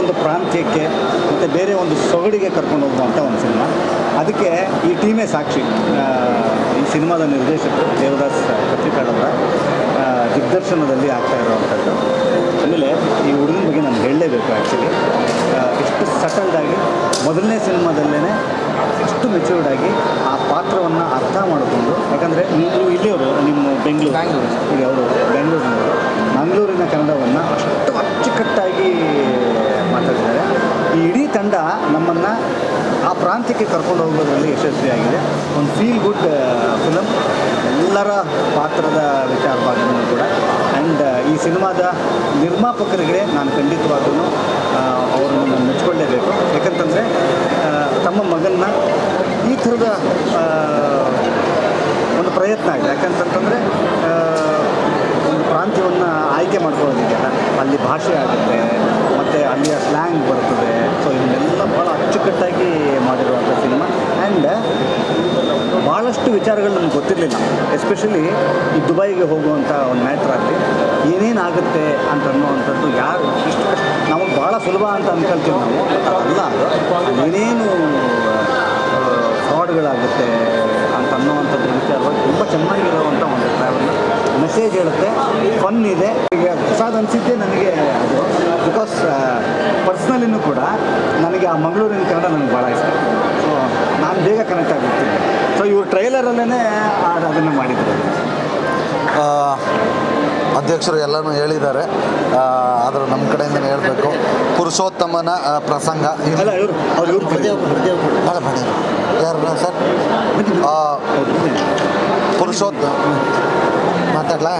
ಒಂದು ಪ್ರಾಂತ್ಯಕ್ಕೆ ಮತ್ತು ಬೇರೆ ಒಂದು ಸೊಗಡಿಗೆ ಕರ್ಕೊಂಡು ಹೋಗುವಂಥ ಒಂದು ಸಿನಿಮಾ. ಅದಕ್ಕೆ ಈ ಟೀಮೇ ಸಾಕ್ಷಿ. ಈ ಸಿನಿಮಾದ ನಿರ್ದೇಶಕರು ದೇವದಾಸ್ ಕತ್ತಿಕಾಡವರ ದಿಗ್ದರ್ಶನದಲ್ಲಿ ಆಗ್ತಾ ಇರುವಂಥದ್ದು. ಆಮೇಲೆ ಈ ಹುಡುಗನ ಬಗ್ಗೆ ನಾನು ಹೇಳಲೇಬೇಕು ಆ್ಯಕ್ಚುಲಿ ಎಷ್ಟು ಸಟಲ್ಡಾಗಿ ಮೊದಲನೇ ಸಿನಿಮಾದಲ್ಲೇ ಎಷ್ಟು ಮೆಚೂರ್ಡ್ ಆಗಿ ಆ ಪಾತ್ರವನ್ನು ಅರ್ಥ ಮಾಡಿಕೊಂಡು ಯಾಕಂದರೆ ನೀವು ಇಲ್ಲಿಯವರು ನಿಮ್ಮ ಬೆಂಗಳೂರು ಬ್ಯಾಂಗ್ಳೂರು. ಈಗ ಅವರು ಬೆಂಗಳೂರಿನವರು. ಮಂಗಳೂರಿನ ಕನ್ನಡವನ್ನು ಅಷ್ಟು ಅಚ್ಚುಕಟ್ಟಾಗಿ ಮಾತಾಡಿದ್ದಾರೆ ಈ ಇಡೀ ತಂಡ ನಮ್ಮನ್ನು ಆ ಪ್ರಾಂತ್ಯಕ್ಕೆ ಕರ್ಕೊಂಡು ಹೋಗೋದ್ರಲ್ಲಿ ಯಶಸ್ವಿಯಾಗಿದೆ. ಒಂದು ಫೀಲ್ ಗುಡ್ ಫಿಲಮ್ ಎಲ್ಲರ ಪಾತ್ರದ ವಿಚಾರವಾಗೂ ಕೂಡ. ಸಿನಿಮಾದ ನಿರ್ಮಾಪಕರಿಗೆ ನಾನು ಖಂಡಿತವಾಗೂ ಅವರನ್ನು ನಾನು ಮೆಚ್ಕೊಳ್ಳೇಬೇಕು. ಯಾಕಂತಂದರೆ ತಮ್ಮ ಮಗನ್ನ ಈ ಥರದ ಒಂದು ಪ್ರಯತ್ನ ಆಗಿದೆ. ಯಾಕಂತಂತಂದರೆ ಒಂದು ಪ್ರಾಂತ್ಯವನ್ನು ಆಯ್ಕೆ ಮಾಡ್ಕೊಳ್ಳೋದಿದೆಯಲ್ಲ ಅಲ್ಲಿ ಭಾಷೆ ಆಗುತ್ತೆ ಮತ್ತು ಅಲ್ಲಿಯ ಸ್ಲ್ಯಾಂಗ್ ಬರ್ತದೆ. ಸೊ ಇವನ್ನೆಲ್ಲ ಭಾಳ ಅಚ್ಚುಕಟ್ಟಾಗಿ ಮಾಡಿರುವಂಥ ಸಿನಿಮಾ ಆ್ಯಂಡ್ ಭಾಳಷ್ಟು ವಿಚಾರಗಳು ನಮ್ಗೆ ಗೊತ್ತಿರಲಿಲ್ಲ. ಎಸ್ಪೆಷಲಿ ಈ ದುಬೈಗೆ ಹೋಗುವಂಥ ಒಂದು ಮ್ಯಾಟ್ರಲ್ಲಿ ಏನೇನಾಗುತ್ತೆ ಅಂತ ಅನ್ನೋವಂಥದ್ದು ಯಾರು ಇಷ್ಟು ನಮಗೆ ಭಾಳ ಸುಲಭ ಅಂತ ಅಂದ್ಕೊಳ್ತೀವಿ ನಾವು. ಅಲ್ಲ ಏನೇನು ಫ್ರಾಡ್ಗಳಾಗುತ್ತೆ ಅಂತ ಅನ್ನುವಂಥದ್ದು ವಿಚಾರವಾಗಿ ತುಂಬ ಚೆನ್ನಾಗಿರುವಂಥ ಒಂದು ಟ್ರಾವೆಲ್ ಮೆಸೇಜ್ ಹೇಳುತ್ತೆ. ಫನ್ ಇದೆ. ಈಗ ಹೊಸದು ಅನಿಸಿದ್ದೆ ನನಗೆ ಅದು. ಬಿಕಾಸ್ ಪರ್ಸ್ನಲಿನೂ ಕೂಡ ನನಗೆ ಆ ಮಂಗಳೂರಿನ ಕನ್ನಡ ನನಗೆ ಭಾಳ ಇಷ್ಟ. ಸೊ ನಾನು ಬೇಗ ಕನೆಕ್ಟ್ ಆಗಿರ್ತೀನಿ ಸೊ ಇವರು ಟ್ರೈಲರಲ್ಲೇ ಅದನ್ನು ಮಾಡಿದ್ದಾರೆ ಆ, ಅಧ್ಯಕ್ಷರು ಎಲ್ಲರೂ ಹೇಳಿದ್ದಾರೆ. ಆ, ಆದರೂ ನಮ್ಮ ಕಡೆಯಿಂದ ಹೇಳಬೇಕು. ಪುರುಷೋತ್ತಮನ ಪ್ರಸಂಗ. ಬೇಡ ಬೇಡ ಯಾರು ಸರ್? ಪುರುಷೋತ್ತಮ ಪುರುಷೋತ್ತ ಮಾತಾಡ್ಲಾ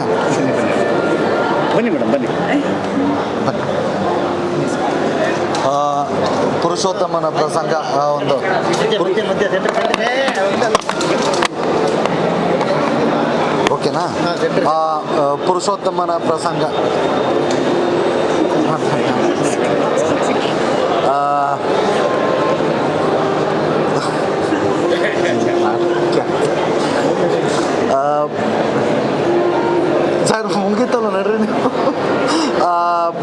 ಬನ್ನಿ ಮೇಡಮ್ ಬನ್ನಿ ಆ, ಪುರುಷೋತ್ತಮನ ಪ್ರಸಂಗ ಆ, ಒಂದು ಓಕೆನಾ ಆ, ಆ, ಪುರುಷೋತ್ತಮನ ಪ್ರಸಂಗ ಆ,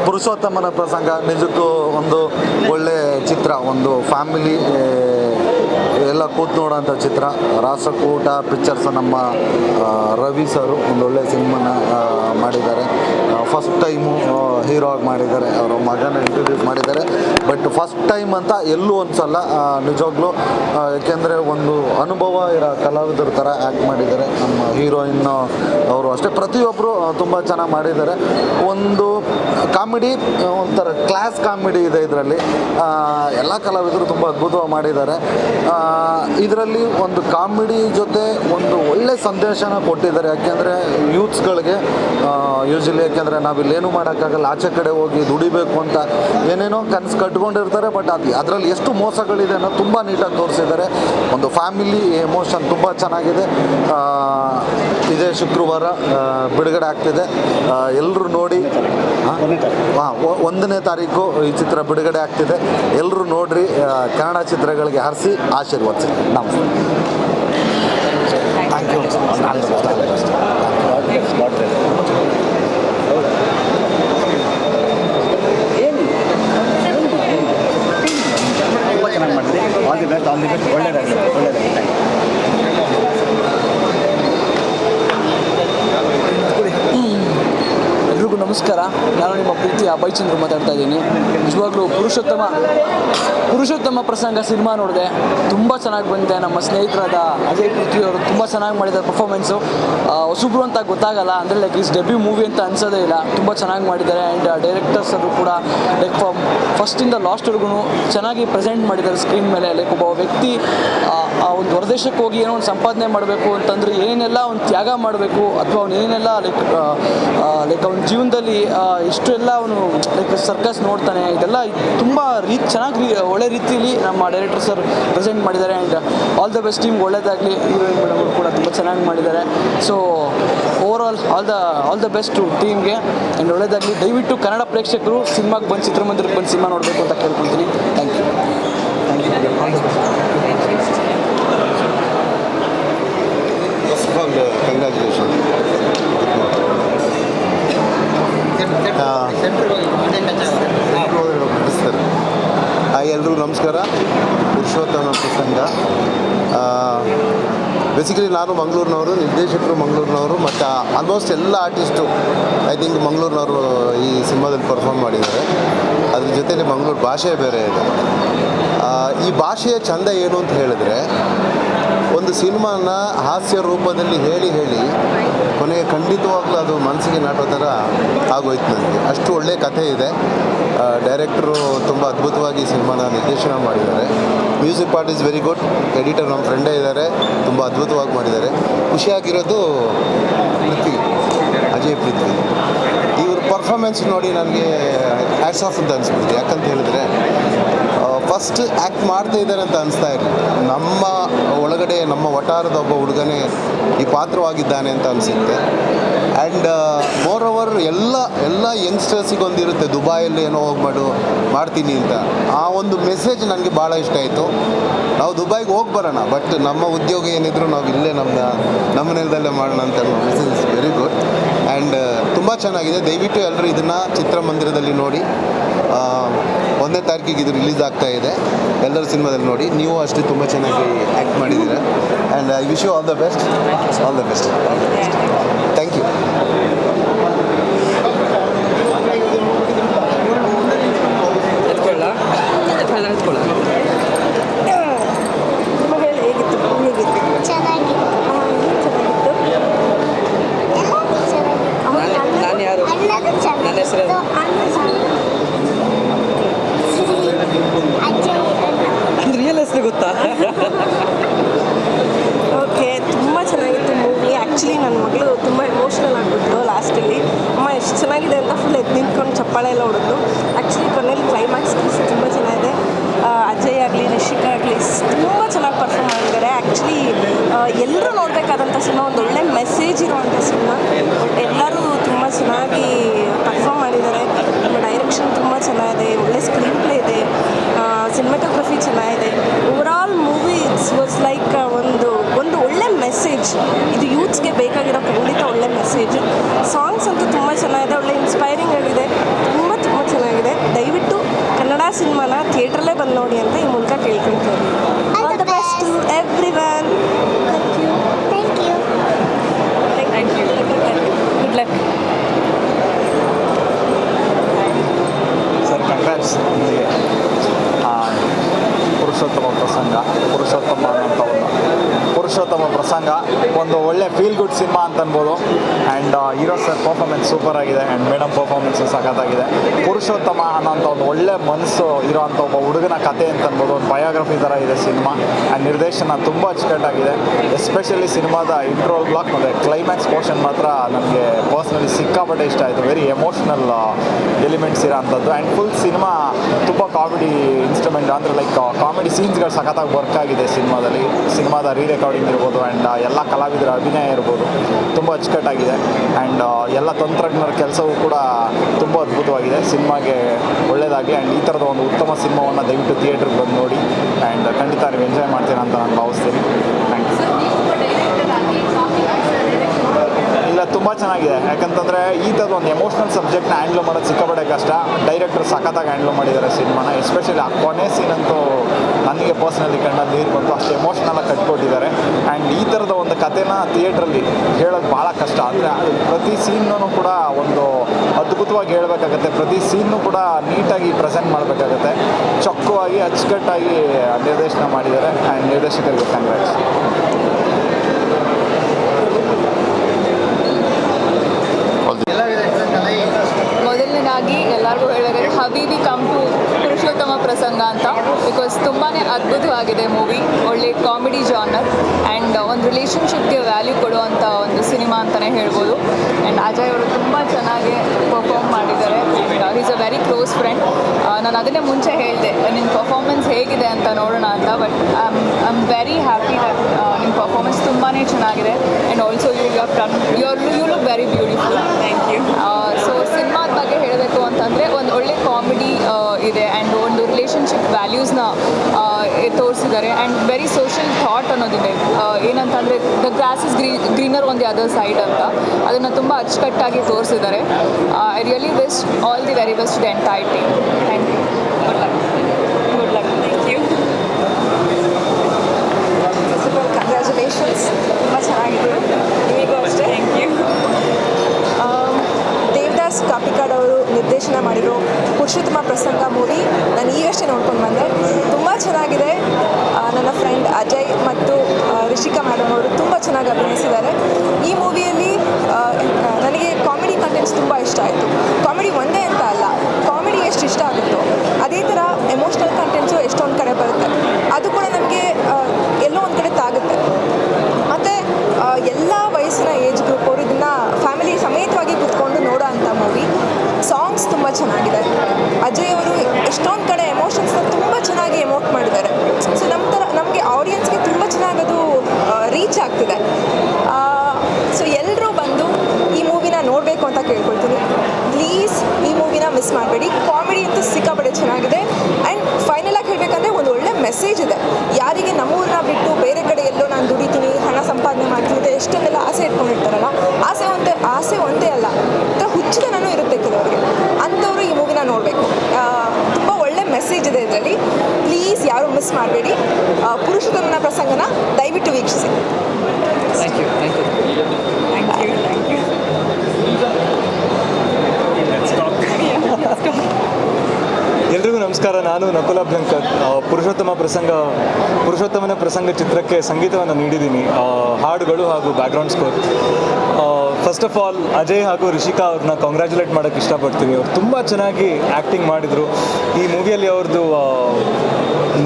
ಪುರುಷೋತ್ತಮನ ಪ್ರಸಂಗ ನಿಜಕ್ಕೂ ಒಂದು ಒಳ್ಳೆ ಚಿತ್ರ ಒಂದು ಫ್ಯಾಮಿಲಿ ಎಲ್ಲ ಕೂತ್ ನೋಡೋಂಥ ಚಿತ್ರ. ರಾಸಕೂಟ ಪಿಕ್ಚರ್ಸ್ ನಮ್ಮ ರವಿ ಸರು ಒಳ್ಳೆ ಸಿನಿಮಾನ ಮಾಡಿದ್ದಾರೆ. ಫಸ್ಟ್ ಟೈಮು ಹೀರೋ ಆಗಿ ಮಾಡಿದ್ದಾರೆ. ಅವರ ಮಗನ ಇಂಟ್ರೊಡ್ಯೂಸ್ ಮಾಡಿದ್ದಾರೆ. ಬಟ್ ಫಸ್ಟ್ ಟೈಮ್ ಅಂತ ಎಲ್ಲೂ ಅನ್ಸಲ್ಲ ನಿಜವಾಗ್ಲೂ ಏಕೆಂದರೆ ಒಂದು ಅನುಭವ ಇರೋ ಕಲಾವಿದರ ಥರ ಆ್ಯಕ್ಟ್ ಮಾಡಿದ್ದಾರೆ. ನಮ್ಮ ಹೀರೋಯಿನ್ ಅವರು ಅಷ್ಟೇ ಪ್ರತಿಯೊಬ್ಬರು ತುಂಬ ಚೆನ್ನಾಗಿ ಮಾಡಿದ್ದಾರೆ. ಒಂದು ಕಾಮಿಡಿ ಒಂಥರ ಕ್ಲಾಸ್ ಕಾಮಿಡಿ ಇದೆ ಇದರಲ್ಲಿ. ಎಲ್ಲ ಕಲಾವಿದರು ತುಂಬ ಅದ್ಭುತವಾಗಿ ಮಾಡಿದ್ದಾರೆ. ಇದರಲ್ಲಿ ಒಂದು ಕಾಮಿಡಿ ಜೊತೆ ಒಂದು ಒಳ್ಳೆ ಸಂದೇಶನ ಕೊಟ್ಟಿದ್ದಾರೆ. ಯಾಕೆಂದರೆ ಯೂತ್ಸ್ಗಳಿಗೆ ಯೂಶಲಿ ಯಾಕೆಂದರೆ ನಾವಿಲ್ಲೇನು ಮಾಡೋಕ್ಕಾಗಲ್ಲ. ಆಚೆ ಕಡೆ ಹೋಗಿ ದುಡಿಬೇಕು ಅಂತ ಏನೇನೋ ಕನಸು ಕಟ್ಕೊಂಡಿರ್ತಾರೆ, ಬಟ್ ಅದು ಅದರಲ್ಲಿ ಎಷ್ಟು ಮೋಸಗಳಿದೆ ಅನ್ನೋ ತುಂಬ ನೀಟಾಗಿ ತೋರಿಸಿದ್ದಾರೆ. ಒಂದು ಫ್ಯಾಮಿಲಿ ಎಮೋಷನ್ ತುಂಬ ಚೆನ್ನಾಗಿದೆ. ಇದೇ ಶುಕ್ರವಾರ ಬಿಡುಗಡೆ ಆಗ್ತಿದೆ. ಎಲ್ಲರೂ ನೋಡಿ ಹಾಂ ಒಂದನೇ ತಾರೀಕು ಈ ಚಿತ್ರ ಬಿಡುಗಡೆ ಆಗ್ತಿದೆ. ಎಲ್ಲರೂ ನೋಡ್ರಿ ಕನ್ನಡ ಚಿತ್ರಗಳಿಗೆ ಹರಿಸಿ ಆಶೀರ್ವದಿಸಿ ನಮಸ್ತೆ ಥ್ಯಾಂಕ್ ಯು ತುಂಬ ಚೆನ್ನಾಗಿ ಮಾಡಿದ್ರಿ all the best all the best thank ಒಳ್ಳೇದಾಗಲಿ ಥ್ಯಾಂಕ್ ಯು ಎಲ್ರಿಗೂ ನಮಸ್ಕಾರ. ನಾನು ನಿಮ್ಮ ಪ್ರೀತಿ ಅಭಯ್ ಚಂದ್ರ ಮಾತಾಡ್ತಾ ಇದ್ದೀನಿ. ನಿಜವಾಗ್ಲೂ ಪುರುಷೋತ್ತಮ ಪುರುಷೋತ್ತಮ ಪ್ರಸಂಗ ಸಿನಿಮಾ ನೋಡಿದೆ. ತುಂಬ ಚೆನ್ನಾಗಿ ಬಂದಿದೆ. ನಮ್ಮ ಸ್ನೇಹಿತರಾದ ಅಜಯ್ ಪೃಥ್ವಿ ಅವರು ತುಂಬ ಚೆನ್ನಾಗಿ ಮಾಡಿದ್ದಾರೆ ಪರ್ಫಾರ್ಮೆನ್ಸು ಹೊಸಬ್ರು ಅಂತ ಗೊತ್ತಾಗಲ್ಲ. ಅಂದರೆ ಲೈಕ್ ಇಸ್ ಡೆಬ್ಯೂ ಮೂವಿ ಅಂತ ಅನ್ಸೋದೇ ಇಲ್ಲ. ತುಂಬ ಚೆನ್ನಾಗಿ ಮಾಡಿದ್ದಾರೆ. ಆ್ಯಂಡ್ ಡೈರೆಕ್ಟರ್ಸ್ ಅವರು ಕೂಡ ಲೈಕ್ ಫಸ್ಟಿಂದ ಲಾಸ್ಟ್ವರೆಗೂ ಚೆನ್ನಾಗಿ ಪ್ರೆಸೆಂಟ್ ಮಾಡಿದ್ದಾರೆ ಸ್ಕ್ರೀನ್ ಮೇಲೆ. ಲೈಕ್ ಒಬ್ಬ ವ್ಯಕ್ತಿ ಆ, ಆ ಒಂದು ಹೊರದೇಶಕ್ಕೆ ಹೋಗಿ ಏನೋ ಒಂದು ಸಂಪಾದನೆ ಮಾಡಬೇಕು ಅಂತಂದ್ರೆ ಏನೆಲ್ಲ ಒಂದು ತ್ಯಾಗ ಮಾಡಬೇಕು ಅಥವಾ ಅವ್ನು ಏನೆಲ್ಲ ಲೈಕ್ ಲೈಕ್ ಅವನ ಜೀವನದಲ್ಲಿ ಇಷ್ಟೆಲ್ಲ ಅವನು ಲೈಕ್ ಸರ್ಕಸ್ ನೋಡ್ತಾನೆ. ಇದೆಲ್ಲ ತುಂಬ ರೀತಿ, ಚೆನ್ನಾಗಿ ಒಳ್ಳೆ ರೀತಿಯಲ್ಲಿ ನಮ್ಮ ಡೈರೆಕ್ಟರ್ ಸರ್ ಪ್ರೆಸೆಂಟ್ ಮಾಡಿದ್ದಾರೆ. And all the best team ಒಳ್ಳೇದಾಗಲಿ. ಹೀರೋಯಿನ್ ಮೇಡಮ್ ಕೂಡ ತುಂಬ ಚೆನ್ನಾಗಿ ಮಾಡಿದ್ದಾರೆ. So overall all the all the best ಟೀಮ್ಗೆ ಆ್ಯಂಡ್ ಒಳ್ಳೇದಾಗಲಿ. ದಯವಿಟ್ಟು ಕನ್ನಡ ಪ್ರೇಕ್ಷಕರು ಸಿನಿಮಾಗೆ ಬಂದು ಚಿತ್ರಮಂದಿರಕ್ಕೆ ಬಂದು ಸಿನಿಮಾ ನೋಡಬೇಕು ಅಂತ ಕೇಳ್ಕೊತೀನಿ ಥ್ಯಾಂಕ್ ಯು First ಸರ್ ಎಲ್ಲರಿಗೂ ಎಲ್ರಿಗೂ ನಮಸ್ಕಾರ. ಪುರುಷೋತ್ತಮ ಪ್ರಸಂಗ. ಬೇಸಿಕಲಿ ನಾನು ಮಂಗಳೂರಿನವರು, ನಿರ್ದೇಶಕರು ಮಂಗಳೂರಿನವರು, ಮತ್ತು ಆಲ್ಮೋಸ್ಟ್ ಎಲ್ಲ ಆರ್ಟಿಸ್ಟು ಐ ಥಿಂಕ್ ಮಂಗಳೂರಿನವರು ಈ ಸಿನಿಮಾದಲ್ಲಿ ಪರ್ಫಾರ್ಮ್ ಮಾಡಿದ್ದಾರೆ. ಅದ್ರ ಜೊತೆಲಿ ಮಂಗಳೂರು ಭಾಷೆ ಬೇರೆ ಇದೆ. ಈ ಭಾಷೆಯ ಚಂದ ಏನು ಅಂತ ಹೇಳಿದ್ರೆ ಒಂದು ಸಿನಿಮಾನ ಹಾಸ್ಯ ರೂಪದಲ್ಲಿ ಹೇಳಿ ಹೇಳಿ ಕೊನೆಗೆ ಖಂಡಿತವಾಗ್ಲೂ ಅದು ಮನಸ್ಸಿಗೆ ನಾಟೋ ಥರ ಆಗೋಯ್ತು ನನಗೆ. ಅಷ್ಟು ಒಳ್ಳೆಯ ಕಥೆ ಇದೆ. ಡೈರೆಕ್ಟ್ರು ತುಂಬ ಅದ್ಭುತವಾಗಿ ಸಿನಿಮಾನ ನಿರ್ದೇಶನ ಮಾಡಿದ್ದಾರೆ. Music part is very good. Editor ನಮ್ಮ ಫ್ರೆಂಡೇ ಇದ್ದಾರೆ. ತುಂಬ ಅದ್ಭುತವಾಗಿ ಮಾಡಿದ್ದಾರೆ. ಖುಷಿಯಾಗಿರೋದು ಪೃಥ್ವಿ, ಅಜಯ್ ಪೃಥ್ವಿ. ಇವ್ರ ಪರ್ಫಾರ್ಮೆನ್ಸ್ ನೋಡಿ ನನಗೆ ಹ್ಯಾಟ್ಸ್ ಆಫ್ ಅಂತ ಅನಿಸ್ಬಿಡ್ತು ಯಾಕಂತ ಹೇಳಿದ್ರೆ ಫಸ್ಟ್ ಆ್ಯಕ್ಟ್ ಮಾಡ್ತಾ ಇದ್ದಾರೆ ಅಂತ ಅನಿಸ್ತಾ ಇರಲಿ. ನಮ್ಮ ಒಳಗಡೆ, ನಮ್ಮ ವಟಾರದ ಒಬ್ಬ ಹುಡುಗನೇ ಈ ಪಾತ್ರವಾಗಿದ್ದಾನೆ ಅಂತ ಅನಿಸುತ್ತೆ. ಆ್ಯಂಡ್ ಮೋರ್ ಓವರ್ ಎಲ್ಲ ಎಲ್ಲ ಯಂಗ್ಸ್ಟರ್ಸಿಗೆ ಒಂದಿರುತ್ತೆ, ದುಬಾಯಲ್ಲಿ ಏನೋ ಹೋಗ್ಮಾಡು ಮಾಡ್ತೀನಿ ಅಂತ. ಆ ಒಂದು ಮೆಸೇಜ್ ನನಗೆ ಭಾಳ ಇಷ್ಟ ಆಯಿತು. ನಾವು ದುಬೈಗೆ ಹೋಗಿ ಬರೋಣ ಬಟ್ ನಮ್ಮ ಉದ್ಯೋಗ ಏನಿದ್ರು ನಾವು ಇಲ್ಲೇ ನಮ್ಮ ನಮ್ಮ ನೆಲದಲ್ಲೇ ಮಾಡೋಣ ಅಂತ message is very good and ತುಂಬ ಚೆನ್ನಾಗಿದೆ. ದಯವಿಟ್ಟು ಎಲ್ಲರೂ ಇದನ್ನು ಚಿತ್ರಮಂದಿರದಲ್ಲಿ ನೋಡಿ. ಒಂದನೇ ತಾರೀಕಿಗೆ ಇದು ರಿಲೀಸ್ ಆಗ್ತಾ ಇದೆ. ಎಲ್ಲರೂ ಸಿನಿಮಾದಲ್ಲಿ ನೋಡಿ. ನೀವು ಅಷ್ಟೇ ತುಂಬ ಚೆನ್ನಾಗಿ ಆ್ಯಕ್ಟ್ ಮಾಡಿದ್ದೀರಾ. And I wish you all the best all the best thank you ಎತ್ಕೊಳ್ಳ ಎತ್ಕೊಳ್ಳ ನಿಮಗೆ ಹೇಳಿ ಹೇಗಿತ್ತು ಹೇಗಿತ್ತು ಚೆನ್ನಾಗಿತ್ತು ಚೆನ್ನಾಗಿತ್ತು ಎಲ್ಲದೂ ಚೆನ್ನಾಗಿತ್ತು ನಾನು- ನಾನು ಯಾರು? ಎಲ್ಲದೂ ಚೆನ್ನಾಗಿತ್ತು ನನ್ನ ಹೆಸರೇನು? ಅಜ್ಜಯ್ ಅಣ್ಣ ಅಂದ್ರೆ ರಿಯಲ್ ಹೆಸರು ಗೊತ್ತಾ ಓಕೆ ತುಂಬ ಚೆನ್ನಾಗಿತ್ತು ಮೂವಿ ಆ್ಯಕ್ಚುಲಿ ನನ್ನ ಮಗಳು ತುಂಬ ಎಮೋಷ್ನಲ್ ಆಗಿಬಿಟ್ಲು ಲಾಸ್ಟಲ್ಲಿ ಅಮ್ಮ ಎಷ್ಟು ಚೆನ್ನಾಗಿದೆ ಅಂತ ಫುಲ್ ಎದ್ದು ನಿಂತ್ಕೊಂಡು ಚಪ್ಪಾಳೆ ಎಲ್ಲ ಹೊಡೆದು ಆ್ಯಕ್ಚುಲಿ ಕೊನೆಯಲ್ಲಿ ಕ್ಲೈಮ್ಯಾಕ್ಸ್ ತುಂಬ ಚೆನ್ನಾಗಿದೆ ಆ, ಅಜಯ್ ಆಗಲಿ ರಿಷಿಕಾ ಆಗಲಿ ತುಂಬ ಚೆನ್ನಾಗಿ ಪರ್ಫಾರ್ಮ್ ಮಾಡಿದ್ದಾರೆ ಆ್ಯಕ್ಚುಲಿ ಎಲ್ಲರೂ ನೋಡಬೇಕಾದಂಥ ಸಿನಿಮಾ ಒಂದು ಒಳ್ಳೆ ಮೆಸೇಜ್ ಇರುವಂಥ ಸಿನಿಮಾ ಎಲ್ಲರೂ ತುಂಬ ಚೆನ್ನಾಗಿ ಪರ್ಫಾರ್ಮ್ ಮಾಡಿದ್ದಾರೆ ನಮ್ಮ ಡೈರೆಕ್ಷನ್ ತುಂಬ ಚೆನ್ನಾಗಿದೆ ಒಳ್ಳೆ ಸ್ಕ್ರೀನ್ ಪ್ಲೇ ಇದೆ ಸಿನಿಮಾಟೋಗ್ರಫಿ ಚೆನ್ನಾಗಿದೆ overall movie it's was like ಒಂದು ಒಂದು ಒಳ್ಳೆ ಮೆಸೇಜ್ ಇದು ಯೂತ್ಸ್ಗೆ ಬೇಕಾಗಿರೋ ಖಂಡಿತ ಒಳ್ಳೆ ಮೆಸೇಜ್ ಸಾಂಗ್ಸ್ ಅಂತೂ ತುಂಬ ಚೆನ್ನಾಗಿದೆ ಒಳ್ಳೆ ಇನ್ಸ್ಪೈರಿಂಗ್ ಆಗಿದೆ ತುಂಬ ತುಂಬ ಚೆನ್ನಾಗಿದೆ ದಯವಿಟ್ಟು ಕನ್ನಡ ಸಿನಿಮಾನ ಥಿಯೇಟ್ರಲ್ಲೇ ಬಂದು ನೋಡಿ ಅಂತ ಈ ಮೂಲಕ ಕೇಳ್ಕೊಳ್ತೀನಿ all the best to everyone thank you thank you thank you good luck sir congrats ನಿಮಗೆ ಪುರುಷೋತ್ತಮ ಪ್ರಸಂಗ ಪುರುಷೋತ್ತಮ ಅನ್ನೋಂಥ ಒಂದು ಪುರುಷೋತ್ತಮ ಪ್ರಸಂಗ, ಒಂದು ಒಳ್ಳೆ ಫೀಲ್ ಗುಡ್ ಸಿನಿಮಾ ಅಂತ ಅನ್ಬೋದು. And hero sir performance super ಆಗಿದೆ. ಆ್ಯಂಡ್ ಮೇಡಮ್ ಪರ್ಫಾರ್ಮೆನ್ಸ್ ಸಖತ್ತಾಗಿದೆ. ಪುರುಷೋತ್ತಮ ಅನ್ನೋಂಥ ಒಂದು ಒಳ್ಳೆ ಮನಸ್ಸು ಇರೋವಂಥ ಒಬ್ಬ ಹುಡುಗನ ಕತೆ ಅಂತ ಅನ್ಬೋದು. ಒಂದು ಬಯೋಗ್ರಫಿ ಥರ ಇದೆ ಸಿನಿಮಾ. ಆ್ಯಂಡ್ ನಿರ್ದೇಶನ ತುಂಬ ಅಚ್ಚುಕಟ್ಟಾಗಿದೆ. ಎಸ್ಪೆಷಲಿ ಸಿನಿಮಾದ ಇಂಟ್ರೋಲ್ ಬ್ಲಾಕ್ ಮತ್ತು ಕ್ಲೈಮ್ಯಾಕ್ಸ್ ಪೋರ್ಷನ್ ಮಾತ್ರ ನನಗೆ ಪರ್ಸ್ನಲಿ ಸಿಕ್ಕಾಪಟ್ಟೆ ಇಷ್ಟ ಆಯಿತು. ವೆರಿ ಎಮೋಷ್ನಲ್ ಎಲಿಮೆಂಟ್ಸ್ ಇರೋ ಅಂಥದ್ದು ಆ್ಯಂಡ್ ಫುಲ್ ಸಿನಿಮಾ ತುಂಬ ಕಾಮಿಡಿ ಇನ್ಸ್ಟ್ರೂಮೆಂಟ್ ಅಂದರೆ ಲೈಕ್ ಕಾಮಿಡಿ ಸೀನ್ಸ್ಗಳು ಸಖತ್ತಾಗಿ ವರ್ಕ್ ಆಗಿದೆ ಸಿನಿಮಾದಲ್ಲಿ. ಸಿನಿಮಾದ ರೀ ಇರ್ಬೋದು ಆ್ಯಂಡ್ ಎಲ್ಲ ಕಲಾವಿದರ ಅಭಿನಯ ಇರ್ಬೋದು, ತುಂಬ ಅಚ್ಚುಕಟ್ಟಾಗಿದೆ. ಆ್ಯಂಡ್ ಎಲ್ಲ ತಂತ್ರಜ್ಞರ ಕೆಲಸವೂ ಕೂಡ ತುಂಬ ಅದ್ಭುತವಾಗಿದೆ. ಸಿನಿಮಾಗೆ ಒಳ್ಳೆಯದಾಗಿ ಆ್ಯಂಡ್ ಈ ಥರದ ಒಂದು ಉತ್ತಮ ಸಿನಿಮಾವನ್ನು ದಯವಿಟ್ಟು ಥಿಯೇಟ್ರಿಗೆ ಬಂದು ನೋಡಿ. ಆ್ಯಂಡ್ ಖಂಡಿತ ನೀವು ಎಂಜಾಯ್ ಮಾಡ್ತೀರಾ ಅಂತ ನಾನು ಭಾವಿಸ್ತೀನಿ ಥ್ಯಾಂಕ್ ಯು ಇಲ್ಲ ತುಂಬ ಚೆನ್ನಾಗಿದೆ. ಯಾಕಂತಂದರೆ ಈ ಥರದ ಒಂದು ಎಮೋಷ್ನಲ್ ಸಬ್ಜೆಕ್ಟ್ನ ಹ್ಯಾಂಡ್ಲ್ ಮಾಡೋದು ಸಿಕ್ಕಾಪಟ್ಟೆ ಕಷ್ಟ ಡೈರೆಕ್ಟರ್ ಸಖತ್ತಾಗಿ ಹ್ಯಾಂಡ್ಲ್ ಮಾಡಿದ್ದಾರೆ ಸಿನಿಮಾನ ಎಸ್ಪೆಷಲಿ ಆ ಕೊನೆ ಅಂತೂ ನನಗೆ ಪರ್ಸ್ನಲಿ ಕಂಡ ನೀರು ಬಂತು. ಅಷ್ಟು ಎಮೋಷ್ನಲಾಗಿ ಕಟ್ಕೊಟ್ಟಿದ್ದಾರೆ ಆ್ಯಂಡ್ ಈ ಥರದ ಒಂದು ಕಥೆನ ಥಿಯೇಟ್ರಲ್ಲಿ ಹೇಳೋದು ಭಾಳ ಕಷ್ಟ. ಅಂದರೆ ಪ್ರತಿ ಸೀನ್ನೂ ಕೂಡ ಒಂದು ಅದ್ಭುತವಾಗಿ ಹೇಳಬೇಕಾಗತ್ತೆ. ಪ್ರತಿ ಸೀನ್ನು ಕೂಡ ನೀಟಾಗಿ ಪ್ರೆಸೆಂಟ್ ಮಾಡಬೇಕಾಗತ್ತೆ. ಚೊಕ್ಕವಾಗಿ, ಅಚ್ಚುಕಟ್ಟಾಗಿ ನಿರ್ದೇಶನ ಮಾಡಿದ್ದಾರೆ. ಆ್ಯಂಡ್ ನಿರ್ದೇಶಕರಿಗೆ ಕಂಗ್ರಾಟ್ಸ್ ಮೊದಲನೇದಾಗಿ ಎಲ್ಲರಿಗೂ ಹೇಳೋದಾದ್ರೆ ಹಬೀಬಿ ಕಮ್ ಟು ಪುರುಷೋತ್ತಮ ಪ್ರಸಂಗ ಅಂತ. ಬಿಕಾಸ್ ತುಂಬಾ ಅದ್ಭುತವಾಗಿದೆ ಮೂವಿ ಒಳ್ಳೆ ಕಾಮಿಡಿ ಜಾನರ್ ಆ್ಯಂಡ್ ಒಂದು ರಿಲೇಷನ್ಶಿಪ್ಗೆ ವ್ಯಾಲ್ಯೂ ಕೊಡುವಂಥ ಒಂದು ಸಿನಿಮಾ ಅಂತಲೇ ಹೇಳ್ಬೋದು. ಆ್ಯಂಡ್ ಅಜಯ್ ಅವರು ತುಂಬ ಚೆನ್ನಾಗಿ ಪರ್ಫಾರ್ಮ್ ಮಾಡಿದ್ದಾರೆ. And is a very close friend ನಾನು ಅದನ್ನೇ ಮುಂಚೆ ಹೇಳಿದೆ. ನಿನ್ನ ಪರ್ಫಾರ್ಮೆನ್ಸ್ ಹೇಗಿದೆ ಅಂತ ನೋಡೋಣ ಅಂತ. But I am I am very happy that ನಿಮ್ಮ ಪರ್ಫಾರ್ಮೆನ್ಸ್ ತುಂಬಾ ಚೆನ್ನಾಗಿದೆ and also you you are you look very beautiful thank you ಸಿನಿಮಾದ ಬಗ್ಗೆ ಹೇಳಬೇಕು ಅಂತಂದರೆ ಒಂದು ಒಳ್ಳೆ ಕಾಮಿಡಿ ಇದೆ ಆ್ಯಂಡ್ ಒಂದು ರಿಲೇಷನ್ಶಿಪ್ ವ್ಯಾಲ್ಯೂಸ್ನ ತೋರಿಸಿದ್ದಾರೆ ಆ್ಯಂಡ್ ವೆರಿ ಸೋಷಿಯಲ್ ಥಾಟ್ ಅನ್ನೋದಿದೆ. ಏನಂತಂದರೆ the grass is gree greener ಒಂದು ಅದರ್ ಸೈಡ್ ಅಂತ. ಅದನ್ನು ತುಂಬ ಅಚ್ಚುಕಟ್ಟಾಗಿ ತೋರಿಸಿದ್ದಾರೆ. I really best all the very best the entire team thank you good luck good you ತುಂಬ ಚೆನ್ನಾಗಿದೆ. ಚಾಪಿಕಾಡ್ ಅವರು ನಿರ್ದೇಶನ ಮಾಡಿರೋ ಪುರುಷೋತ್ತಮ ಪ್ರಸಂಗ ಮೂವಿ ನಾನು ಈಗಷ್ಟೇ ನೋಡ್ಕೊಂಡು ಬಂದೆ. ತುಂಬ ಚೆನ್ನಾಗಿದೆ. ನನ್ನ ಫ್ರೆಂಡ್ ಅಜಯ್ ಮತ್ತು ರಿಷಿಕಾ ಮೇಡಮ್ ಅವರು ತುಂಬ ಚೆನ್ನಾಗಿ ಅಭಿನಯಿಸಿದ್ದಾರೆ. ಈ ಮೂವಿಯಲ್ಲಿ ನನಗೆ ಕಾಮಿಡಿ ಕಂಟೆಂಟ್ಸ್ ತುಂಬ ಇಷ್ಟ ಆಯಿತು. ಕಾಮಿಡಿ ಒಂದೇ ಅಂತ ಅಲ್ಲ ಕಾಮಿಡಿ ಎಷ್ಟು ಇಷ್ಟ ಆಗುತ್ತೋ, ಅದೇ ಥರ ಎಮೋಷ್ನಲ್ ಎಷ್ಟೊಂದು ಕಡೆ ಎಮೋಷನ್ಸ್ನ ತುಂಬ ಚೆನ್ನಾಗಿ ಎಮೋಟ್ ಮಾಡಿದ್ದಾರೆ. ಸೊ ನಮ್ಮ ಥರ ನಮಗೆ ಆಡಿಯನ್ಸ್ಗೆ ತುಂಬ ಚೆನ್ನಾಗಿ ಅದು ರೀಚ್ ಆಗ್ತಿದೆ. ಸೊ ಎಲ್ಲರೂ ಬಂದು ಈ ಮೂವಿನ ನೋಡಬೇಕು ಅಂತ ಕೇಳ್ಕೊಳ್ತೀನಿ. ಪ್ಲೀಸ್ ಈ ಮೂವಿನ ಮಿಸ್ ಮಾಡಬೇಡಿ. ಕಾಮಿಡಿ ಅಂತೂ ಸಿಕ್ಕಾಪಟ್ಟೆ ಚೆನ್ನಾಗಿದೆ. ಆ್ಯಂಡ್ ಫೈನಲ್ ಹೇಳಬೇಕಂದ್ರೆ ಒಂದು ಒಳ್ಳೆ ಮೆಸೇಜ್ ಇದೆ. ಯಾರಿಗೆ ನಮ್ಮೂರನ್ನ ಬಿಟ್ಟು ಬೇರೆ ಕಡೆ ಎಲ್ಲೋ ನಾನು ದುಡಿತೀನಿ, ಹಣ ಸಂಪಾದನೆ ಮಾಡ್ತೀನಿ ಅಂತ ಎಷ್ಟೊಂದೆಲ್ಲ ಆಸೆ ಇಟ್ಕೊಂಡಿರ್ತಾರಲ್ಲ, ಆಸೆ ಒಂದೇ ಆಸೆ ಒಂದೇ ಅಲ್ಲ. ಹುಚ್ಚು ಹುಚ್ಚುತನೂ ಇರುತ್ತೆ ಕೆಲವರಿಗೆ ಅಂಥವರು ಈ ಮೂವಿನ ನೋಡಬೇಕು ತುಂಬ ಒಳ್ಳೆ ಮೆಸೇಜ್ ಇದೆ ಇದರಲ್ಲಿ. ಪ್ಲೀಸ್ ಯಾರು ಮಿಸ್ ಮಾಡಬೇಡಿ. ಪುರುಷೋತ್ತಮನ ಪ್ರಸಂಗನ ದಯವಿಟ್ಟು ವೀಕ್ಷಿಸಿ. ಥ್ಯಾಂಕ್ ಯು ಥ್ಯಾಂಕ್ ಯು ಎಲ್ರಿಗೂ ನಮಸ್ಕಾರ. ನಾನು ನಕುಲ ಬ್ಲಂಕರ್ ಆ, ಪುರುಷೋತ್ತಮ ಪ್ರಸಂಗ ಪುರುಷೋತ್ತಮನ ಪ್ರಸಂಗ ಚಿತ್ರಕ್ಕೆ ಸಂಗೀತವನ್ನು ನೀಡಿದ್ದೀನಿ. ಆ, ಹಾಡುಗಳು ಹಾಗೂ background score first of all Ajay ಹಾಗೂ ರಿಷಿಕಾ ಅವ್ರನ್ನ ಕಾಂಗ್ರ್ಯಾಚುಲೇಟ್ ಮಾಡೋಕೆ ಇಷ್ಟಪಡ್ತೀನಿ. ಅವ್ರು ತುಂಬ ಚೆನ್ನಾಗಿ ಆ್ಯಕ್ಟಿಂಗ್ ಮಾಡಿದರು. ಈ ಮೂವಿಯಲ್ಲಿ ಅವ್ರದ್ದು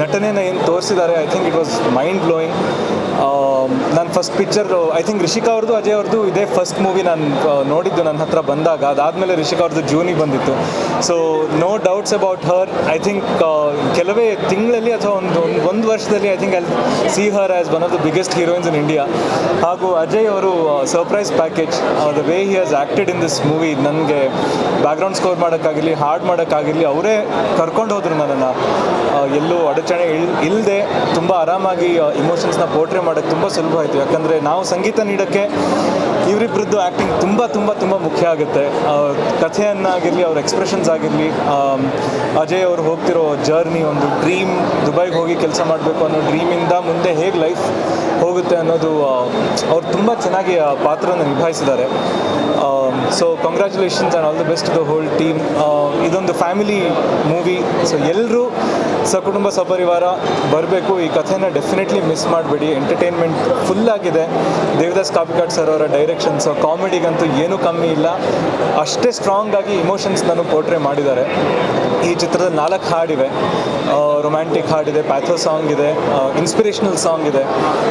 ನಟನೆಯನ್ನು ನಟನೆನ ಏನು ತೋರಿಸಿದ್ದಾರೆ I think it was mind blowing ನಾನು first picture I think Rishika ಅವ್ರದ್ದು ಅಜಯ್ ಅವ್ರದ್ದು ಇದೇ ಫಸ್ಟ್ ಮೂವಿ ನಾನು ನೋಡಿದ್ದು ನನ್ನ ಹತ್ರ ಬಂದಾಗ. ಅದಾದಮೇಲೆ ರಿಷಿಕಾ ಅವ್ರದ್ದು ಜೂನಿ ಬಂದಿತ್ತು. So no doubts about her I think ಕೆಲವೇ ತಿಂಗಳಲ್ಲಿ ಅಥವಾ ಒಂದು ಒಂದು ವರ್ಷದಲ್ಲಿ I think I see her as one of the biggest heroines in India ಹಾಗೂ ಅಜಯ್ ಅವರು surprise package the way he has acted in this movie ನನಗೆ ಬ್ಯಾಕ್ಗ್ರೌಂಡ್ ಸ್ಕೋರ್ ಮಾಡೋಕ್ಕಾಗಿರಲಿ ಹಾಡ್ ಮಾಡೋಕ್ಕಾಗಿರಲಿ, ಅವರೇ ಕರ್ಕೊಂಡು ಹೋದರು ನನ್ನನ್ನು. ಎಲ್ಲೂ ಅಡಚಣೆ ಇಲ್ ಇಲ್ಲದೆ ತುಂಬ ಆರಾಮಾಗಿ ಇಮೋಷನ್ಸ್ನ ಪೋರ್ಟ್ರೇ ಮಾಡೋಕ್ಕೆ ತುಂಬ ಸುಲಭ ಆಯಿತು. ಯಾಕಂದರೆ ನಾವು ಸಂಗೀತ ನೀಡೋಕ್ಕೆ ಇವರಿಬ್ಬರದ್ದು ಆ್ಯಕ್ಟಿಂಗ್ ತುಂಬ ತುಂಬ ತುಂಬ ಮುಖ್ಯ ಆಗುತ್ತೆ. ಕಥೆಯನ್ನಾಗಿರಲಿ, ಅವ್ರ ಎಕ್ಸ್ಪ್ರೆಷನ್ಸ್ ಆಗಿರಲಿ ಅಜಯ್ ಅವರು ಹೋಗ್ತಿರೋ ಜರ್ನಿ ಒಂದು ಡ್ರೀಮ್ ದುಬೈಗೆ ಹೋಗಿ ಕೆಲಸ ಮಾಡಬೇಕು ಅನ್ನೋ ಡ್ರೀಮಿಂದ ಮುಂದೆ ಹೇಗೆ ಲೈಫ್ ಹೋಗುತ್ತೆ ಅನ್ನೋದು ಅವ್ರು ತುಂಬ ಚೆನ್ನಾಗಿ, ಆ, ಪಾತ್ರನ ನಿಭಾಯಿಸಿದ್ದಾರೆ. So congratulations and all the best the whole team ಇದೊಂದು ಫ್ಯಾಮಿಲಿ ಮೂವಿ ಸೊ ಎಲ್ಲರೂ ಸಕುಟುಂಬ ಸಪರಿವಾರ ಬರಬೇಕು. ಈ ಕಥೆನ ಡೆಫಿನೆಟ್ಲಿ ಮಿಸ್ ಮಾಡಬೇಡಿ. ಎಂಟರ್ಟೈನ್ಮೆಂಟ್ ಫುಲ್ ಆಗಿದೆ. ದೇವದಾಸ್ ಕಾಪಿಕಾಟ್ ಸರ್ ಅವರ ಡೈರೆಕ್ಷನ್ ಸೊ ಕಾಮಿಡಿಗಂತೂ ಏನೂ ಕಮ್ಮಿ ಇಲ್ಲ. ಅಷ್ಟೇ ಸ್ಟ್ರಾಂಗ್ ಆಗಿ ಇಮೋಷನ್ಸ್ ನಾನು ಪೋರ್ಟ್ರೇ ಮಾಡಿದ್ದಾರೆ. ಈ ಚಿತ್ರದಲ್ಲಿ ನಾಲ್ಕು ಹಾಡಿವೆ. ರೊಮ್ಯಾಂಟಿಕ್ ಹಾಡಿದೆ ಪ್ಯಾಥೋ ಸಾಂಗ್ ಇದೆ ಇನ್ಸ್ಪಿರೇಷನಲ್ ಸಾಂಗ್ ಇದೆ.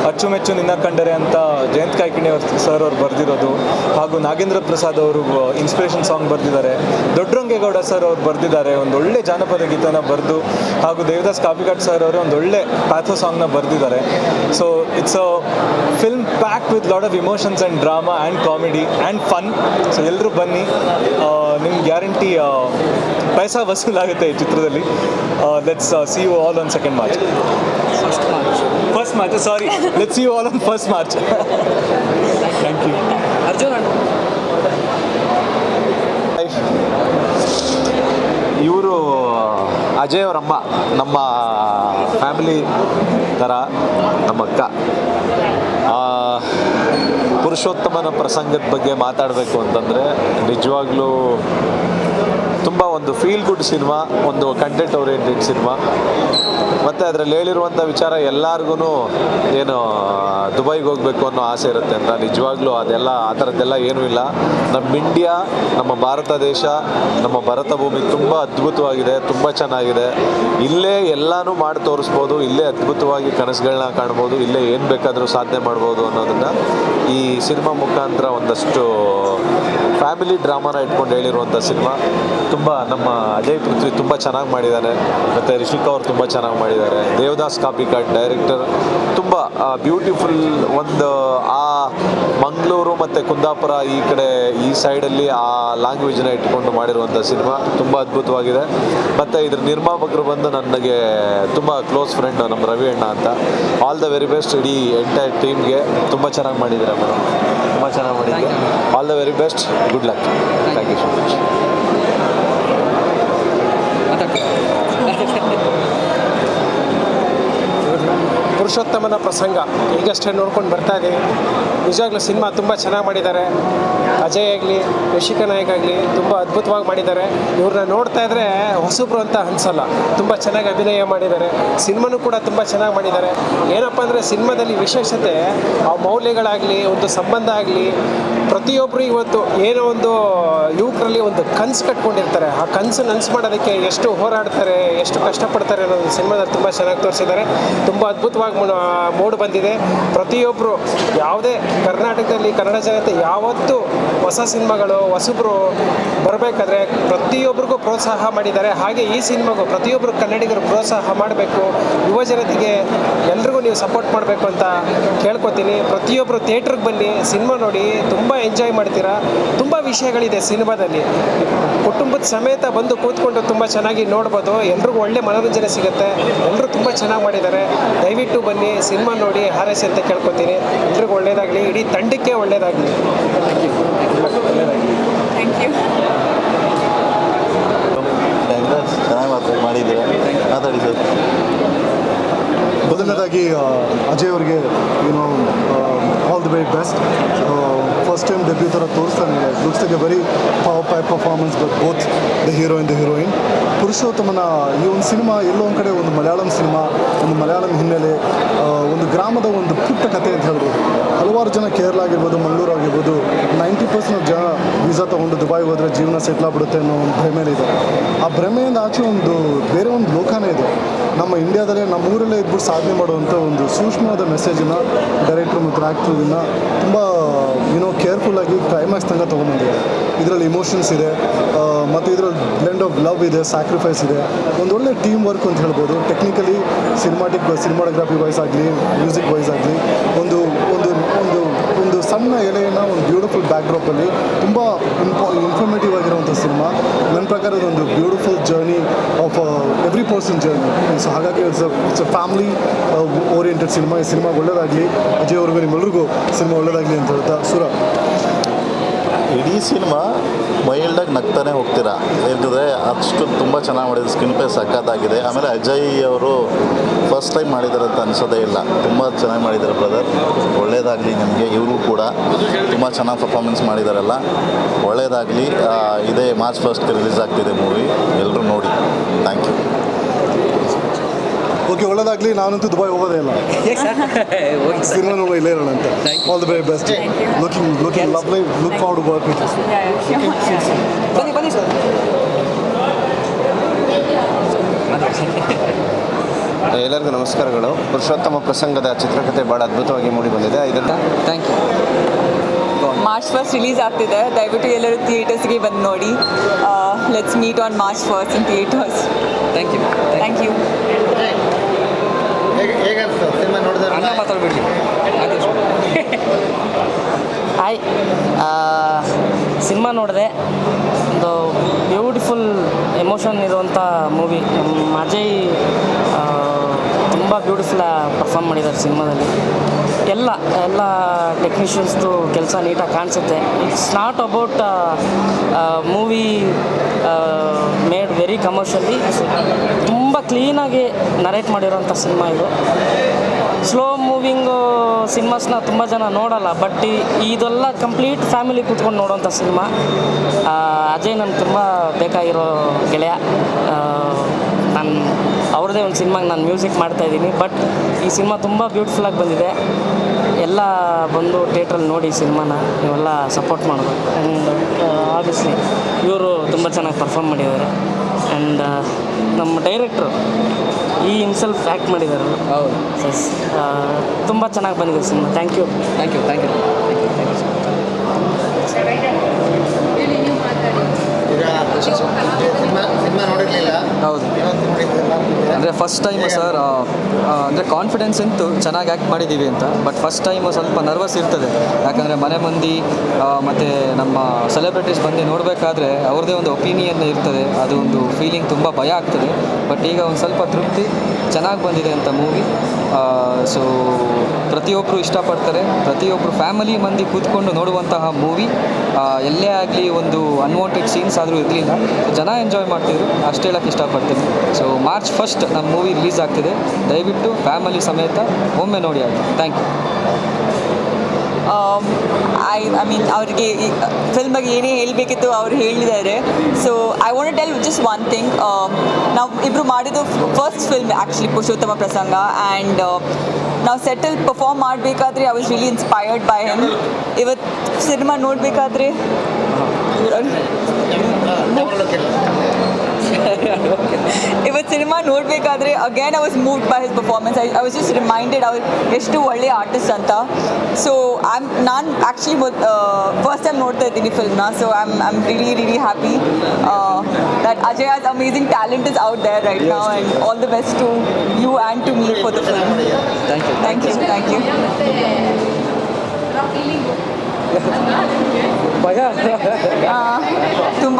ಅಚ್ಚುಮೆಚ್ಚು ನಿನ್ನ ಕಂಡರೆ ಅಂತ ಜಯಂತ್ ಕಾಯ್ಕಿಣಿ ಅವ್ರ ಸರ್ ಅವ್ರು ಬರೆದಿರೋದು. ಹಾಗೂ ನಾಗೇಂದ್ರ ಪ್ರಸಾದ್ ಅವರು ಇನ್ಸ್ಪಿರೇಷನ್ ಸಾಂಗ್ ಬರೆದಿದ್ದಾರೆ. ದೊಡ್ಡರಂಗೇಗೌಡ ಸರ್ ಅವ್ರು ಬರೆದಿದ್ದಾರೆ. ಒಂದು ಒಳ್ಳೆ ಜಾನಪದ ಗೀತನ ಬರೆದು, ಹಾಗೂ ದೇವದಾಸ್ ಕಾಪಿಕಾಟ್ ಸರ್ ಅವರು ಒಂದು ಒಳ್ಳೆ ಪ್ಯಾಥೋ ಸಾಂಗ್ನ ಬರೆದಿದ್ದಾರೆ. So it's a film pack with lot of emotions and drama and comedy and fun so ಎಲ್ಲರೂ ಬನ್ನಿ. ನಿಮ್ಗೆ ಗ್ಯಾರಂಟಿ ಪೈಸಾ ವಸೂಲಾಗುತ್ತೆ ಈ ಚಿತ್ರದಲ್ಲಿ. Let's see you all on second March first March first March sorry let's see you all on first March thank you Arjun ಇವರು ಅಜಯ್ ಅವರಮ್ಮ ನಮ್ಮ family ಥರ ನಮ್ಮ ಅಕ್ಕ. ಆ, ಪುರುಷೋತ್ತಮನ ಪ್ರಸಂಗದ ಬಗ್ಗೆ ಮಾತಾಡಬೇಕು ಅಂತಂದರೆ ನಿಜವಾಗ್ಲೂ ಒಂದು ಫೀಲ್ ಗುಡ್ ಸಿನಿಮಾ ಒಂದು ಕಂಟೆಂಟ್ ಓರಿಯೆಂಟೆಡ್ ಸಿನಿಮಾ ಮತ್ತು ಅದರಲ್ಲಿ ಹೇಳಿರುವಂಥ ವಿಚಾರ ಎಲ್ಲರಿಗೂ ಏನು, ದುಬೈಗೆ ಹೋಗಬೇಕು ಅನ್ನೋ ಆಸೆ ಇರುತ್ತೆ ಅಂತ ನಿಜವಾಗ್ಲೂ ಅದೆಲ್ಲ, ಆ ಥರದ್ದೆಲ್ಲ ಏನೂ ಇಲ್ಲ. ನಮ್ಮ ಇಂಡಿಯಾ ನಮ್ಮ ಭಾರತ ದೇಶ, ನಮ್ಮ ಭರತ ಭೂಮಿ ತುಂಬ ಅದ್ಭುತವಾಗಿದೆ, ತುಂಬ ಚೆನ್ನಾಗಿದೆ. ಇಲ್ಲೇ ಎಲ್ಲನೂ ಮಾಡಿ ತೋರಿಸ್ಬೋದು, ಇಲ್ಲೇ ಅದ್ಭುತವಾಗಿ ಕನಸುಗಳನ್ನ ಕಾಣ್ಬೋದು, ಇಲ್ಲೇ ಏನು ಬೇಕಾದರೂ ಸಾಧನೆ ಮಾಡ್ಬೋದು ಅನ್ನೋದನ್ನು ಈ ಸಿನಿಮಾ ಮುಖಾಂತರ ಒಂದಷ್ಟು ಫ್ಯಾಮಿಲಿ ಡ್ರಾಮಾನ ಇಟ್ಕೊಂಡು ಹೇಳಿರುವಂಥ ಸಿನಿಮಾ ತುಂಬ ನಮ್ಮ ಅಜಯ್ ಪೃಥ್ವಿ ತುಂಬ ಚೆನ್ನಾಗಿ ಮಾಡಿದ್ದಾರೆ ಮತ್ತು ರಿಷಿಕಾ ಅವರು ತುಂಬ ಚೆನ್ನಾಗಿ ಮಾಡಿದ್ದಾರೆ ದೇವದಾಸ್ ಕಾಪಿಕಾಟ್ ಡೈರೆಕ್ಟರ್ ತುಂಬ ಬ್ಯೂಟಿಫುಲ್ ಒಂದು ಆ ಮಂಗಳೂರು ಮತ್ತು ಕುಂದಾಪುರ ಈ ಕಡೆ ಈ ಸೈಡಲ್ಲಿ ಆ ಲ್ಯಾಂಗ್ವೇಜ್ನ ಇಟ್ಕೊಂಡು ಮಾಡಿರುವಂಥ ಸಿನಿಮಾ ತುಂಬ ಅದ್ಭುತವಾಗಿದೆ. ಮತ್ತು ಇದ್ರ ನಿರ್ಮಾಪಕರು ಬಂದು ನನಗೆ ತುಂಬ ಕ್ಲೋಸ್ ಫ್ರೆಂಡ್ ನಮ್ಮ ರವಿ ಅಣ್ಣ ಅಂತ. ಆಲ್ ದ ವೆರಿ ಬೆಸ್ಟ್ ಇಡೀ ಎಂಟೈರ್ ಟೀಮ್ಗೆ ತುಂಬ ಚೆನ್ನಾಗಿ ಮಾಡಿದ್ದಾರೆ ಮೇಡಮ್ ತುಂಬ ಚೆನ್ನಾಗಿ ಮಾಡಿದ್ದಾರೆ all the very best good luck thank you so much Purushothamana Prasanga ಈಗಷ್ಟೇ ನೋಡ್ಕೊಂಡು ಬರ್ತಾ ಇದ್ದೀವಿ. ನಿಜವಾಗ್ಲೂ ಸಿನಿಮಾ ತುಂಬ ಚೆನ್ನಾಗಿ ಮಾಡಿದ್ದಾರೆ. ಅಜಯ್ ಆಗಲಿ ಯಶಿಕಾ ನಾಯಕ್ ಆಗಲಿ ತುಂಬ ಅದ್ಭುತವಾಗಿ ಮಾಡಿದ್ದಾರೆ. ಇವ್ರನ್ನ ನೋಡ್ತಾ ಇದ್ರೆ ಹೊಸಬ್ರು ಅಂತ ಅನ್ಸಲ್ಲ. ತುಂಬ ಚೆನ್ನಾಗಿ ಅಭಿನಯ ಮಾಡಿದ್ದಾರೆ. ಸಿನಿಮಾನು ಕೂಡ ತುಂಬ ಚೆನ್ನಾಗಿ ಮಾಡಿದ್ದಾರೆ. ಏನಪ್ಪ ಅಂದರೆ ಸಿನಿಮಾದಲ್ಲಿ ವಿಶೇಷತೆ ಆ ಮೌಲ್ಯಗಳಾಗಲಿ, ಒಂದು ಸಂಬಂಧ ಆಗಲಿ ಪ್ರತಿಯೊಬ್ಬರು ಇವತ್ತು ಏನೋ ಒಂದು ಯುವಕರಲ್ಲಿ ಒಂದು ಕನಸು ಕಟ್ಕೊಂಡಿರ್ತಾರೆ. ಆ ಕನಸು ನನಸು ಮಾಡೋದಕ್ಕೆ ಎಷ್ಟು ಹೋರಾಡ್ತಾರೆ, ಎಷ್ಟು ಕಷ್ಟಪಡ್ತಾರೆ ಅನ್ನೋದು ಸಿನಿಮಾದಲ್ಲಿ ತುಂಬ ಚೆನ್ನಾಗಿ ತೋರಿಸಿದ್ದಾರೆ. ತುಂಬ ಅದ್ಭುತವಾಗಿ ಮೂಡ್ ಬಂದಿದೆ. ಪ್ರತಿಯೊಬ್ಬರು ಯಾವುದೇ ಕರ್ನಾಟಕದಲ್ಲಿ ಕನ್ನಡ ಜನತೆ ಯಾವತ್ತೂ ಹೊಸ ಸಿನಿಮಾಗಳು, ಹೊಸಬ್ರು ಬರಬೇಕಾದ್ರೆ ಪ್ರತಿಯೊಬ್ಬರಿಗೂ ಪ್ರೋತ್ಸಾಹ ಮಾಡಿದ್ದಾರೆ. ಹಾಗೆ ಈ ಸಿನಿಮಾಗೂ ಪ್ರತಿಯೊಬ್ಬರು ಕನ್ನಡಿಗರು ಪ್ರೋತ್ಸಾಹ ಮಾಡಬೇಕು. ಯುವ ಜನತೆಗೆ ಎಲ್ರಿಗೂ ನೀವು ಸಪೋರ್ಟ್ ಮಾಡಬೇಕು ಅಂತ ಕೇಳ್ಕೊತೀನಿ. ಪ್ರತಿಯೊಬ್ಬರು ಥಿಯೇಟ್ರಿಗೆ ಬನ್ನಿ, ಸಿನಿಮಾ ನೋಡಿ, ತುಂಬ ಎಂಜಾಯ್ ಮಾಡ್ತೀರಾ? ತುಂಬ ವಿಷಯಗಳಿದೆ ಸಿನಿಮಾದಲ್ಲಿ. ಕುಟುಂಬದ ಸಮೇತ ಬಂದು ಕೂತ್ಕೊಂಡು ತುಂಬ ಚೆನ್ನಾಗಿ ನೋಡ್ಬೋದು. ಎಲ್ರಿಗೂ ಒಳ್ಳೆ ಮನೋರಂಜನೆ ಸಿಗುತ್ತೆ. ಎಲ್ಲರೂ ತುಂಬ ಚೆನ್ನಾಗಿ ಮಾಡಿದ್ದಾರೆ. ದಯವಿಟ್ಟು ಬನ್ನಿ ಸಿನಿಮಾ ನೋಡಿ ಹಾರೈಸಿ ಅಂತ ಕೇಳ್ಕೊತೀನಿ. ಎಲ್ರಿಗೂ ಒಳ್ಳೇದಾಗಲಿ. ಇಡೀ ತಂಡಕ್ಕೆ ಚೆನ್ನಾಗಿ ಮಾಡಿದ್ದೀರಾ ಮಾತಾಡಿ ಸರ್ ಮೊದಲನೇದಾಗಿ ಅಜಯ್ ಅವ್ರಿಗೆ you know all the very best first time debut ಥರ ತೋರಿಸ್ತಾನೆ looks like a very powerful performance but both the hero in the heroine ಪುರುಷೋತ್ತಮನ ಈ ಒಂದು ಸಿನಿಮಾ ಎಲ್ಲೋ ಒಂದು ಕಡೆ ಒಂದು ಮಲಯಾಳಂ ಸಿನಿಮಾ, ಒಂದು ಮಲಯಾಳಂ ಹಿನ್ನೆಲೆ ಒಂದು ಗ್ರಾಮದ ಒಂದು ಪುಟ್ಟ ಕಥೆ ಅಂತ ಹೇಳ್ಬೋದು. ಹಲವಾರು ಜನ ಕೇರಳ ಆಗಿರ್ಬೋದು, ಮಂಗಳೂರು ಆಗಿರ್ಬೋದು ನೈಂಟಿ ಪರ್ಸೆಂಟ್ ಜನ ವೀಸಾ ತೊಗೊಂಡು ದುಬಾಯ್ ಹೋದರೆ ಜೀವನ ಸೆಟ್ಲ್ ಆಗ್ಬಿಡುತ್ತೆ ಅನ್ನೋ ಒಂದು ಭ್ರಮೆಯಿದೆ ಆ ಭ್ರಮೆಯಿಂದ ಆಚೆ ಒಂದು ಬೇರೆ ಒಂದು ಲೋಕನೇ ಇದೆ. ನಮ್ಮ ಇಂಡಿಯಾದಲ್ಲೇ, ನಮ್ಮ ಊರಲ್ಲೇ ಇದ್ಬಿಟ್ಟು ಸಾಧನೆ ಮಾಡುವಂಥ ಒಂದು ಸೂಕ್ಷ್ಮವಾದ ಮೆಸೇಜನ್ನು ಡೈರೆಕ್ಟ್ರು ಮತ್ತು ಆ್ಯಕ್ಟ್ರನ್ನ ತುಂಬ ಏನೋ ಕೇರ್ಫುಲ್ಲಾಗಿ ಕ್ಲೈಮ್ಯಾಕ್ಸ್ ತನಕ ತೊಗೊಂಬಂದಿದೆ ಇದರಲ್ಲಿ ಇಮೋಷನ್ಸ್ ಇದೆ ಮತ್ತು ಇದರಲ್ಲಿ ಬ್ಲೆಂಡ್ ಆಫ್ ಲವ್ ಇದೆ ಸ್ಯಾಕ್ರಿಫೈಸ್ ಇದೆ. ಒಂದೊಳ್ಳೆ ಟೀಮ್ ವರ್ಕ್ ಅಂತ ಹೇಳ್ಬೋದು. ಟೆಕ್ನಿಕಲಿ ಸಿನಿಮಾಟಿಕ್ ಸಿನಿಮಾಟೋಗ್ರಫಿ ವೈಸ್ ಆಗಲಿ ಮ್ಯೂಸಿಕ್ ವೈಸ್ ಆಗಲಿ ಒಂದು ಒಂದು ಒಂದು ಒಂದು ಸಣ್ಣ ಎಲೆಯನ್ನು ಬ್ಯೂಟಿಫುಲ್ ಬ್ಯಾಕ್ಡ್ರಾಪಲ್ಲಿ ತುಂಬ ಇಂಪಾ ಇನ್ಫಾರ್ಮೇಟಿವ್ ಆಗಿರುವಂಥ ಸಿನಿಮಾ ನನ್ನ ಪ್ರಕಾರ ಇದೊಂದು beautiful journey of every person journey so ಹಾಗಾಗಿ it's it's a family oriented cinema ಈ ಸಿನಿಮಾ ಒಳ್ಳೆಯದಾಗಲಿ ಅಜಯ್ ಅವ್ರಿಗೂ ನಿಮ್ಮೆಲ್ರಿಗೂ ಸಿನಿಮಾ ಒಳ್ಳೆಯದಾಗಲಿ ಅಂತ ಹೇಳ್ತಾ, ಸುರ. ಇಡೀ ಸಿನಿಮಾ ಮೈಲ್ಡಾಗಿ ನಗ್ತಾನೆ ಹೋಗ್ತೀರಾ? ಯಾಕಂದರೆ ಅಷ್ಟು ತುಂಬ ಚೆನ್ನಾಗಿ ಮಾಡಿದ್ರು ಸ್ಕಿನ್ ಪೇ ಸಖತ್ತಾಗಿದೆ. ಆಮೇಲೆ ಅಜಯ್ ಅವರು ಫಸ್ಟ್ ಟೈಮ್ ಮಾಡಿದ್ದಾರೆ ಅಂತ ಅನಿಸೋದೇ ಇಲ್ಲ. ತುಂಬ ಚೆನ್ನಾಗಿ ಮಾಡಿದ್ದಾರೆ ಬ್ರದರ್ ಒಳ್ಳೆಯದಾಗಲಿ ನಿಮಗೆ, ಇವರು ಕೂಡ. ತುಂಬ ಚೆನ್ನಾಗಿ ಪರ್ಫಾರ್ಮೆನ್ಸ್ ಮಾಡಿದಾರಲ್ಲ. ಒಳ್ಳೇದಾಗಲಿ. ಇದೇ ಮಾರ್ಚ್ ಫಸ್ಟ್ಗೆ ರಿಲೀಸ್ ಆಗ್ತಿದೆ ಮೂವಿ ಎಲ್ಲರೂ ನೋಡಿ. ಥ್ಯಾಂಕ್ ಯು ಓಕೆ ಒಳ್ಳೇದಾಗಲಿ. ನಾನಂತೂ ದುಬೈ ಹೋಗೋದೇ ಇಲ್ಲ. ಸಿನಿಮಾ ನೋಡೋ ಇಲ್ಲೇ ಇರೋಣ ಅಂತ. All the very best looking looking lovely look forward work with ಬನ್ನಿ ಬನ್ನಿ ಸರ್. ಎಲ್ಲರಿಗೂ ನಮಸ್ಕಾರಗಳು. ಪುರುಷೋತ್ತಮ ಪ್ರಸಂಗದ ಚಿತ್ರಕಥೆ ಬಹಳ ಅದ್ಭುತವಾಗಿ ಮೂಡಿ ಬಂದಿದೆ ಇದರ thank you March first release ಆಗ್ತಿದೆ. ದಯವಿಟ್ಟು ಎಲ್ಲರೂ ಥಿಯೇಟರ್ಸ್ಗೆ ಬಂದು ನೋಡಿ. Let's meet on March first in theatres thank you thank you ಮಾತಾಡ್ಬಿಡಿ. Hi cinema ನೋಡಿದೆ. ಒಂದು ಬ್ಯೂಟಿಫುಲ್ ಎಮೋಷನ್ ಇರುವಂಥ ಮೂವಿ ನಮ್ಮ ಅಜಯ್ ತುಂಬ ಬ್ಯೂಟಿಫುಲ್ ಪರ್ಫಾರ್ಮ್ ಮಾಡಿದ್ದಾರೆ ಸಿನಿಮಾದಲ್ಲಿ. ಎಲ್ಲ ಎಲ್ಲ ಟೆಕ್ನಿಷಿಯನ್ಸ್ದು ಕೆಲಸ ನೀಟಾಗಿ ಕಾಣಿಸುತ್ತೆ. It's not about movie made very commercially ತುಂಬ ಕ್ಲೀನಾಗಿ ನರೇಟ್ ಮಾಡಿರೋಂಥ ಸಿನಿಮಾ ಇದು. ಸ್ಲೋ ಮೂವಿಂಗು ಸಿನಿಮಾಸ್ನ ತುಂಬ ಜನ ನೋಡಲ್ಲ ಬಟ್ ಇದೆಲ್ಲ ಕಂಪ್ಲೀಟ್ ಫ್ಯಾಮಿಲಿ ಕೂತ್ಕೊಂಡು ನೋಡೋಂಥ ಸಿನಿಮಾ ಅಜಯ್ ನನ್ಗೆ ತುಂಬ ಬೇಕಾಗಿರೋ ಗೆಳೆಯ. ನಾನು ಅವ್ರದ್ದೇ ಒಂದು ಸಿನಿಮಾಗೆ ನಾನು ಮ್ಯೂಸಿಕ್ ಮಾಡ್ತಾ ಇದ್ದೀನಿ. ಬಟ್ ಈ ಸಿನಿಮಾ ತುಂಬ ಬ್ಯೂಟಿಫುಲ್ಲಾಗಿ ಬಂದಿದೆ. ಎಲ್ಲ ಬಂದು ಥಿಯೇಟ್ರಲ್ಲಿ ನೋಡಿ ಈ ಸಿನಿಮಾನ ನೀವೆಲ್ಲ ಸಪೋರ್ಟ್ ಮಾಡಬೇಕು. ಆ್ಯಂಡ್ ಆಬ್ವಿಯಸ್ಲಿ ಇವರು ತುಂಬ ಚೆನ್ನಾಗಿ ಪರ್ಫಾರ್ಮ್ ಮಾಡಿದ್ದಾರೆ. ಆ್ಯಂಡ್ ನಮ್ಮ ಡೈರೆಕ್ಟ್ರು ಈ ಹಿಮ್ಸೆಲ್ಫ್ ಆ್ಯಕ್ಟ್ ಮಾಡಿದ್ದಾರೆ ಹೌದು. ಸಸ್ ತುಂಬ ಚೆನ್ನಾಗಿ ಬಂದಿದೆ cinema. Thank you thank you thank you ಹೌದು. ಅಂದರೆ ಫಸ್ಟ್ ಟೈಮು ಸರ್ ಅಂದರೆ ಕಾನ್ಫಿಡೆನ್ಸ್ ಅಂತೂ ಚೆನ್ನಾಗಿ ಆ್ಯಕ್ಟ್ ಮಾಡಿದ್ದೀವಿ ಅಂತ. ಬಟ್ ಫಸ್ಟ್ ಟೈಮು ಸ್ವಲ್ಪ ನರ್ವಸ್ ಇರ್ತದೆ. ಯಾಕಂದರೆ ಮನೆ ಮಂದಿ ಮತ್ತು ನಮ್ಮ ಸೆಲೆಬ್ರಿಟೀಸ್ ಬಂದು ನೋಡಬೇಕಾದ್ರೆ ಅವ್ರದ್ದೇ ಒಂದು ಒಪಿನಿಯನ್ ಇರ್ತದೆ. ಅದು ಒಂದು ಫೀಲಿಂಗ್ ತುಂಬ ಭಯ ಆಗ್ತದೆ. ಬಟ್ ಈಗ ಒಂದು ಸ್ವಲ್ಪ ತೃಪ್ತಿ ಚೆನ್ನಾಗಿ ಬಂದಿದೆ ಅಂತ ಮೂವಿ ಸೊ ಪ್ರತಿಯೊಬ್ಬರು ಇಷ್ಟಪಡ್ತಾರೆ. ಪ್ರತಿಯೊಬ್ಬರು ಫ್ಯಾಮಿಲಿ ಮಂದಿ ಕೂತ್ಕೊಂಡು ನೋಡುವಂತಹ ಮೂವಿ ಎಲ್ಲೇ ಆಗಲಿ ಒಂದು ಅನ್ವಾಂಟೆಡ್ ಸೀನ್ಸ್ ಆದರೂ ಇರಲಿಲ್ಲ. ಜನ ಎಂಜಾಯ್ ಮಾಡ್ತಿದ್ರು. ಅಷ್ಟು ಹೇಳೋಕ್ಕೆ ಇಷ್ಟಪಡ್ತೀನಿ. ಸೊ ಮಾರ್ಚ್ ಫಸ್ಟ್ ನಮ್ಮ ಮೂವಿ ರಿಲೀಸ್ ಆಗ್ತಿದೆ. ದಯವಿಟ್ಟು ಫ್ಯಾಮಿಲಿ ಸಮೇತ ಒಮ್ಮೆ ನೋಡಿ ಆಯಿತು. Thank you I I mean ಅವ್ರಿಗೆ ಫಿಲ್ಮ್ ಬಗ್ಗೆ ಏನೇ ಹೇಳಬೇಕಿತ್ತು ಅವ್ರು ಹೇಳಿದ್ದಾರೆ. So I want tell just one thing ನಾವು ಇಬ್ಬರು ಮಾಡಿದ್ದು first film actually Purushottama Prasanga and ನಾವು ಸೆಟಲ್ ಪರ್ಫಾರ್ಮ್ ಮಾಡಬೇಕಾದ್ರೆ I was really inspired by him ಇವತ್ತು ಸಿನಿಮಾ ನೋಡಬೇಕಾದ್ರೆ ಇವತ್ತು ಸಿನಿಮಾ ನೋಡಬೇಕಾದ್ರೆ again I was moved by his performance I I was just reminded ಅವ್ರು ಎಷ್ಟು ಒಳ್ಳೆ ಆರ್ಟಿಸ್ಟ್ ಅಂತ. ಸೊ ಐ ಆಮ್ ನಾನು ಆ್ಯಕ್ಚುಲಿ ಫಸ್ಟ್ ಟೈಮ್ ನೋಡ್ತಾ ಇದ್ದೀನಿ ಫಿಲ್ಮ್ನ so I am I am really really happy that Ajay as amazing talent is out there right now and all the best to you and to me for the film thank you thank you thank you ಭಯ. ತುಂಬ.